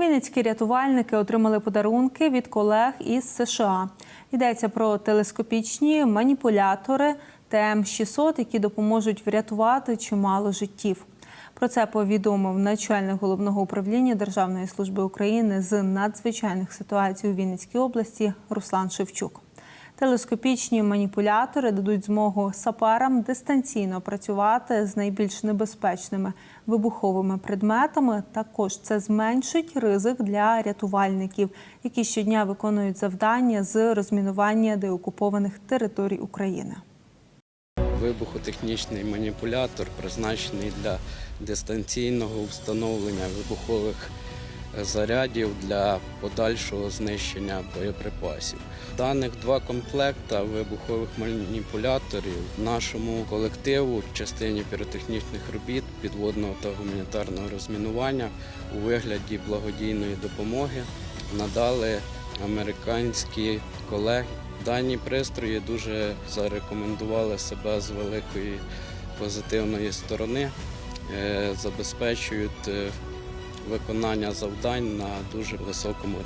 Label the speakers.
Speaker 1: Вінницькі рятувальники отримали подарунки від колег із США. Йдеться про телескопічні маніпулятори ТМ-600, які допоможуть врятувати чимало життів. Про це повідомив начальник головного управління Державної служби України з надзвичайних ситуацій у Вінницькій області Руслан Шевчук. Телескопічні маніпулятори дадуть змогу саперам дистанційно працювати з найбільш небезпечними вибуховими предметами. Також це зменшить ризик для рятувальників, які щодня виконують завдання з розмінування деокупованих територій України.
Speaker 2: Вибухотехнічний маніпулятор призначений для дистанційного встановлення вибухових зарядів для подальшого знищення боєприпасів. Даних два комплекта вибухових маніпуляторів нашому колективу в частині піротехнічних робіт підводного та гуманітарного розмінування у вигляді благодійної допомоги надали американські колеги. Дані пристрої дуже зарекомендували себе з великої позитивної сторони, е, забезпечують е, виконання завдань на дуже високому рівні.